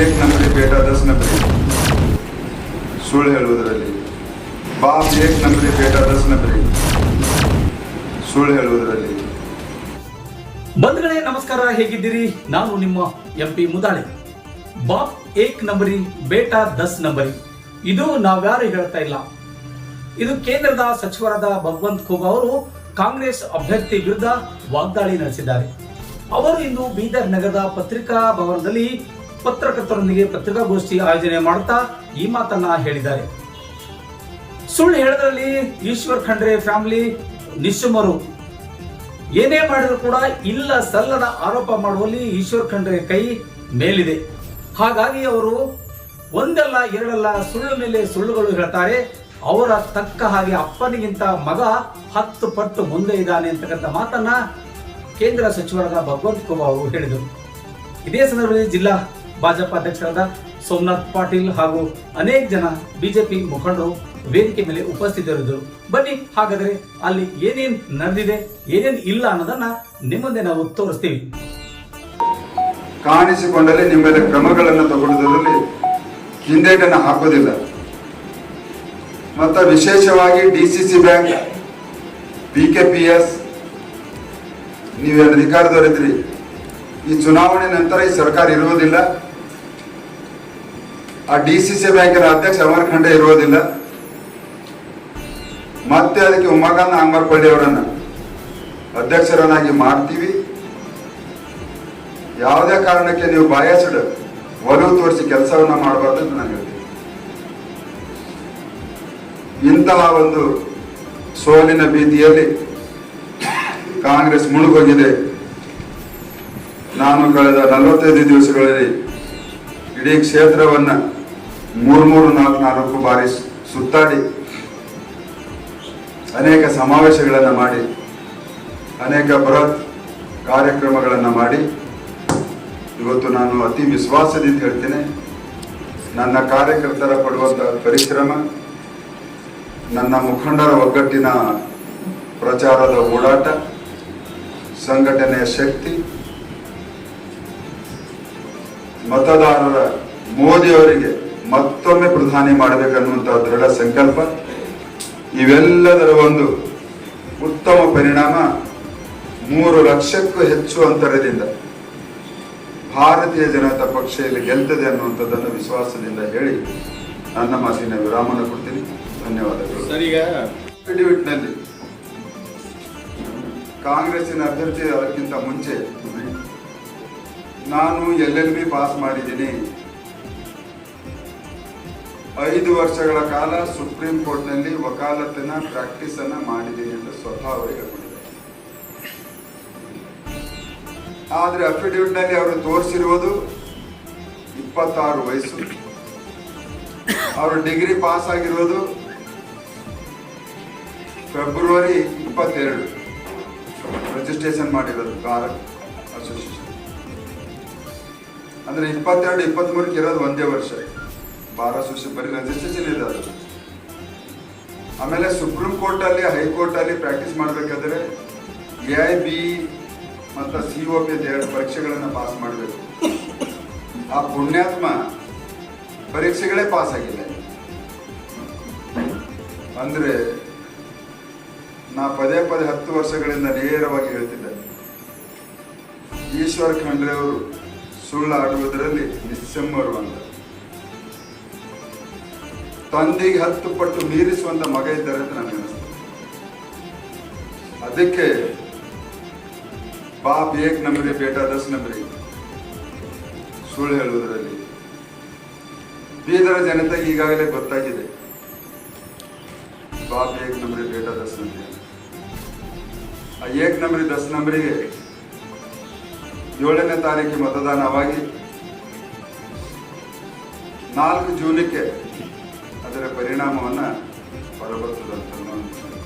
ಏಕ್ ನಂಬರಿ ಬೇಟ ದಸ್ ನಂಬರಿ ಸುಳ್ಳು ಹೇಳುವುದರಲ್ಲಿ. ಬಾಪ್ ಏಕ್ ನಂಬರಿ ಬೇಟ ದಸ್ ನಂಬರಿ ಸುಳ್ಳು ಹೇಳುವುದರಲ್ಲಿ. ಬಂಧುಗಳೇ, ನಮಸ್ಕಾರ. ಹೇಗಿದ್ದೀರಿ? ನಾನು ನಿಮ್ಮ ಎಂ ಪಿ ಮುದಾಳೆ. ಬಾಪ್ ಏಕ್ ನಂಬರಿ, ಬೇಟ ದಸ್ ನಂಬರಿ. ಇದು ನಾವ್ಯಾರು ಹೇಳ್ತಾ ಇಲ್ಲ. ಇದು ಕೇಂದ್ರದ ಸಚಿವರಾದ ಭಗವಂತ್ ಖೂಬ್ ಅವರು ಕಾಂಗ್ರೆಸ್ ಅಭ್ಯರ್ಥಿ ವಿರುದ್ಧ ವಾಗ್ದಾಳಿ ನಡೆಸಿದ್ದಾರೆ. ಅವರು ಇಂದು ಬೀದರ್ ನಗರದ ಪತ್ರಿಕಾ ಭವನದಲ್ಲಿ ಪತ್ರಕರ್ತರೊಂದಿಗೆ ಪತ್ರಿಕಾಗೋಷ್ಠಿ ಆಯೋಜನೆ ಮಾಡುತ್ತಾ ಈ ಮಾತನ್ನ ಹೇಳಿದ್ದಾರೆ. ಸುಳ್ಳು ಹೇಳದ್ರಲ್ಲಿ ಈಶ್ವರ್ ಖಂಡ್ರೆ ಫ್ಯಾಮಿಲಿ ನಿಶ್ಚುಮರು ಏನೇ ಮಾಡಿದ್ರು ಕೂಡ ಇಲ್ಲ ಸಲ್ಲದ ಆರೋಪ ಮಾಡುವಲ್ಲಿ ಈಶ್ವರ್ ಖಂಡ್ರೆ ಕೈ ಮೇಲಿದೆ. ಹಾಗಾಗಿ ಅವರು ಒಂದಲ್ಲ ಎರಡಲ್ಲ ಸುಳ್ಳು ಮೇಲೆ ಸುಳ್ಳುಗಳು ಹೇಳ್ತಾರೆ. ಅವರ ತಕ್ಕ ಹಾಗೆ ಅಪ್ಪನಿಗಿಂತ ಮಗ ಹತ್ತು ಪಟ್ಟು ಮುಂದೆ ಇದ್ದಾನೆ ಅಂತಕ್ಕಂಥ ಮಾತನ್ನ ಕೇಂದ್ರ ಸಚಿವರಾದ ಭಗವಂತ್ ಕುಮಾರ್ ಅವರು ಹೇಳಿದರು. ಇದೇ ಸಂದರ್ಭದಲ್ಲಿ ಜಿಲ್ಲಾ ಭಾಜಪ ಅಧ್ಯಕ್ಷರಾದ ಸೋಮನಾಥ್ ಪಾಟೀಲ್ ಹಾಗೂ ಅನೇಕ ಜನ ಬಿಜೆಪಿ ಮುಖಂಡರು ವೇದಿಕೆ ಮೇಲೆ ಉಪಸ್ಥಿತರಿದ್ದರು. ಬನ್ನಿ, ಹಾಗಾದ್ರೆ ಅಲ್ಲಿ ಏನೇನ್ ನಡೆದಿದೆ, ಏನೇನ್ ಇಲ್ಲ ಅನ್ನೋದನ್ನ ನಿಮ್ಮಂದೆ ನಾವು ತೋರಿಸ್ತೀವಿ. ಕಾಣಿಸಿಕೊಂಡರೆ ನಿಮ್ಮೆಲ್ಲ ಮೇಲೆ ಕ್ರಮಗಳನ್ನು ತಗೊಳ್ಳುವುದರಲ್ಲಿ ಹಿಂದೇಟನ್ನು ಹಾಕೋದಿಲ್ಲ. ಮತ್ತು ವಿಶೇಷವಾಗಿ D C C bank B K P S ನೀವೇನು ಅಧಿಕಾರದವರಿದ್ರಿ ಈ ಚುನಾವಣೆ ನಂತರ ಈ ಸರ್ಕಾರ ಇರುವುದಿಲ್ಲ. ಆ ಡಿ ಸಿ ಸಿ ಬ್ಯಾಂಕಿನ ಅಧ್ಯಕ್ಷ ಅಮರ್ ಖಂಡೆ ಇರೋದಿಲ್ಲ ಮತ್ತೆ ಅದಕ್ಕೆ ಉಮಾಕಾಂತ್ ಅಂಗರ್ಪಳ್ಳಿ ಅವರನ್ನ ಅಧ್ಯಕ್ಷರನ್ನಾಗಿ ಮಾಡ್ತೀವಿ. ಯಾವುದೇ ಕಾರಣಕ್ಕೆ ನೀವು ಬಯಸಿಡ ಒಲವು ತೋರಿಸಿ ಕೆಲಸವನ್ನ ಮಾಡಬಾರ್ದು ಅಂತ ನಾನು ಹೇಳ್ತೀನಿ. ಇಂತಹ ಒಂದು ಸೋಲಿನ ಭೀತಿಯಲ್ಲಿ ಕಾಂಗ್ರೆಸ್ ಮುಳುಗೋಗಿದೆ. ನಾನು ಕಳೆದ ನಲವತ್ತೈದು ದಿವಸಗಳಲ್ಲಿ ಇಡೀ ಕ್ಷೇತ್ರವನ್ನ ಮೂರು ಮೂರು ನಾಲ್ಕು ನಾಲ್ಕು ಬಾರಿ ಸುತ್ತಾಡಿ ಅನೇಕ ಸಮಾವೇಶಗಳನ್ನು ಮಾಡಿ, ಅನೇಕ ಬೃಹತ್ ಕಾರ್ಯಕ್ರಮಗಳನ್ನು ಮಾಡಿ, ಇವತ್ತು ನಾನು ಅತಿ ವಿಶ್ವಾಸದಿಂದ ಹೇಳ್ತೇನೆ, ನನ್ನ ಕಾರ್ಯಕರ್ತರ ಪಡುವಂಥ ಪರಿಶ್ರಮ, ನನ್ನ ಮುಖಂಡರ ಒಗ್ಗಟ್ಟಿನ ಪ್ರಚಾರದ ಓಡಾಟ, ಸಂಘಟನೆಯ ಶಕ್ತಿ, ಮತದಾರರ ಮೋದಿಯವರಿಗೆ ಮತ್ತೊಮ್ಮೆ ಪ್ರಧಾನಿ ಮಾಡಬೇಕನ್ನುವಂತಹ ದೃಢ ಸಂಕಲ್ಪ. ಇವೆಲ್ಲದರ ಒಂದು ಉತ್ತಮ ಪರಿಣಾಮ ಮೂರು ಲಕ್ಷಕ್ಕೂ ಹೆಚ್ಚು ಅಂತರದಿಂದ ಭಾರತೀಯ ಜನತಾ ಪಕ್ಷ ಇಲ್ಲಿ ಗೆಲ್ತದೆ ಅನ್ನುವಂಥದ್ದನ್ನು ವಿಶ್ವಾಸದಿಂದ ಹೇಳಿ ನನ್ನ ಮಾತಿನ ವಿರಾಮನ ಕೊಡ್ತೀನಿ. ಧನ್ಯವಾದಗಳು. ಪಿಡಿವಿಟ್ನಲ್ಲಿ ಕಾಂಗ್ರೆಸ್ಸಿನ ಅಭ್ಯರ್ಥಿ ಅದಕ್ಕಿಂತ ಮುಂಚೆ ನಾನು ಎಲ್ ಎಲ್ ಬಿ ಪಾಸ್ ಮಾಡಿದ್ದೀನಿ. ಐದು ವರ್ಷಗಳ ಕಾಲ ಸುಪ್ರೀಂ ಕೋರ್ಟ್ನಲ್ಲಿ ಪ್ರಾಕ್ಟೀಸ್ ಅನ್ನ ಮಾಡಿದ್ದೀನಿ ಅಂತ ಸ್ವತಃ ಅವರು ಹೇಳ್ಕೊಂಡಿದ್ದಾರೆ ಆದ್ರೆ ಅಫಿಡವಿಟ್ನಲ್ಲಿ ಅವರು ತೋರಿಸಿರುವುದು ಇಪ್ಪತ್ತಾರು ವಯಸ್ಸು. ಅವರು ಡಿಗ್ರಿ ಪಾಸ್ ಆಗಿರೋದು ಫೆಬ್ರವರಿ ಇಪ್ಪತ್ತೆರಡು. ರಿಜಿಸ್ಟ್ರೇಷನ್ ಮಾಡಿರೋದು ಬಾರ್ ಅಸೋಸಿಯೇಷನ್ ಅಂದ್ರೆ ಇಪ್ಪತ್ತೆರಡು, ಇಪ್ಪತ್ಮೂರಕ್ಕೆ ಇರೋದು ಒಂದೇ ವರ್ಷ. ಬಾರ್ ವರ್ಷ ಬರೀ ಅದು. ಆಮೇಲೆ ಸುಪ್ರೀಂ ಕೋರ್ಟ್ ಅಲ್ಲಿ ಹೈಕೋರ್ಟ್ ಅಲ್ಲಿ ಪ್ರಾಕ್ಟೀಸ್ ಮಾಡಬೇಕಾದ್ರೆ ಎ ಐ ಬಿ ಮತ್ತು ಸಿ ಒ ಪಿ ಎರಡು ಪರೀಕ್ಷೆಗಳನ್ನು ಪಾಸ್ ಮಾಡಬೇಕು. ಆ ಪುಣ್ಯಾತ್ಮ ಪರೀಕ್ಷೆಗಳೇ ಪಾಸ್ ಆಗಿಲ್ಲ. ಅಂದ್ರೆ ನಾ ಪದೇ ಪದೇ ಹತ್ತು ವರ್ಷಗಳಿಂದ ನೇರವಾಗಿ ಹೇಳ್ತಿದ್ದೆ. ಈಶ್ವರ ಖಂಡ್ರೆ ಅವರು ಸುಳ್ಳಾಡುವುದರಲ್ಲಿ ನಿಸ್ಸಮ್ಮರು ಅಂತ ತಂದೆಗೆ ಹತ್ತು ಪಟ್ಟು ಮೀರಿಸುವಂತ ಮಗ ಇದ್ದಾರೆ ಅಂತ ನನಗೆ ಅನಿಸ್ತದೆ ಅದಕ್ಕೆ ಬಾಪ್ ಏಕ್ ನಂಬರಿ ಬೇಟಾ ದಸ್ ನಂಬರಿ ಸುಳ್ಳು ಹೇಳುವುದರಲ್ಲಿ ಬೀದರ ಜನತೆ ಈಗಾಗಲೇ ಗೊತ್ತಾಗಿದೆ. ಬಾಪ್ ಏಕ್ ನಂಬರಿ ಬೇಟಾ ದಸ್ ನಂಬರಿ ಆ ಏಕ್ ನಂಬರಿ ದಸ್ ನಂಬರಿಗೆ ಏಳನೇ ತಾರೀಕು ಮತದಾನವಾಗಿ ನಾಲ್ಕು ಜೂನಕ್ಕೆ ಅದರ ಪರಿಣಾಮವನ್ನು ಹೊರಬರ್ತದಂತ